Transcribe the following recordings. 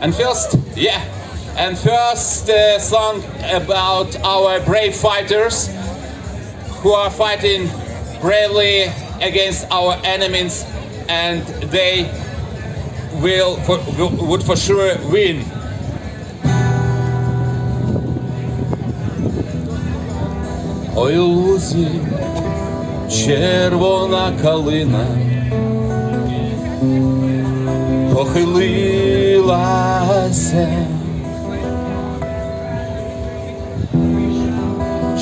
And first, yeah, and first uh, song about our brave fighters who are fighting bravely against our enemies, and they will for, would for sure win. Ой, у лузі червона калина Похилилася.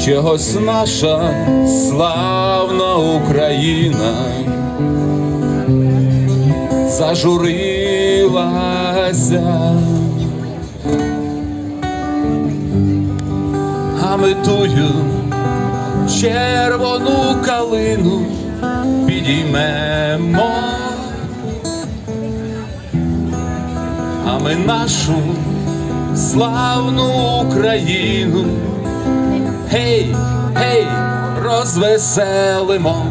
Чогось наша славна Україна зажурилася, а ми тую червону калину підіймемо, а ми нашу славну Україну. Гей, гей, розвеселимо.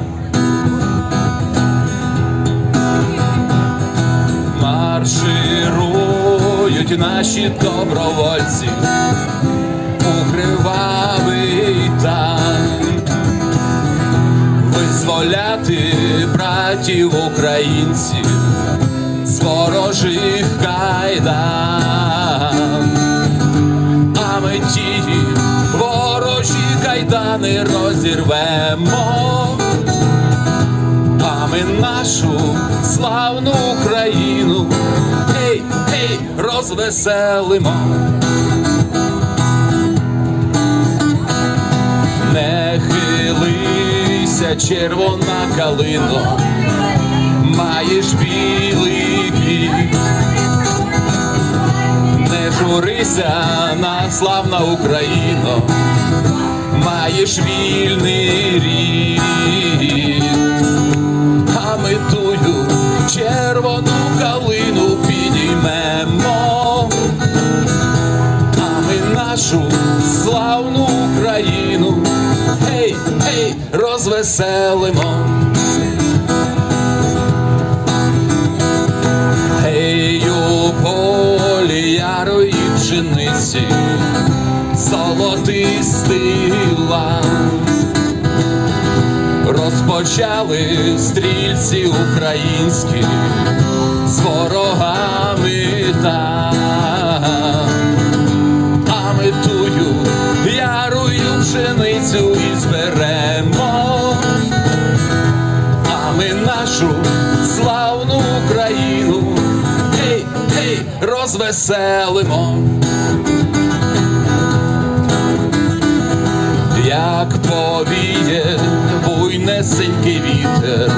Марширують наші добровольці у кривавий танк визволяти братів українців ворожих кайдан. А ми ті ворожі кайдани розірвемо, а ми нашу славну Україну, гей, гей, розвеселимо. Не хилися, червона калино, маєш білий журися, на славна Україно, маєш вільний рід, а ми тую червону калину підіймемо, а ми нашу славну Україну, гей, гей, розвеселимо. Золотистий лан. Розпочали стрільці українські з ворогами там, а ми тую ярую пшеницю і зберемо а ми нашу славну Україну, гей, гей, розвеселимо. Як повіє буйнесенький вітер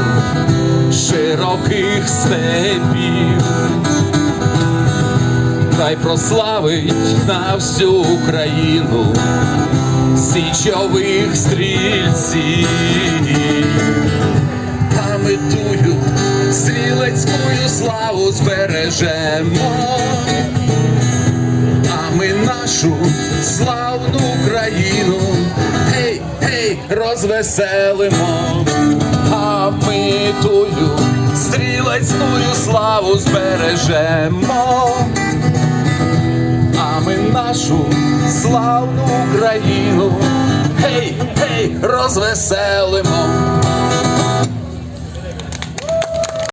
широких степів, хай прославить на всю Україну січових стрільців. Тую стрілецькою славу збережемо, а ми нашу славну країну, гей, гей, розвеселимо, а ми тую стрілецькую славу збережемо, а ми нашу славну Україну, гей, гей, розвеселимо.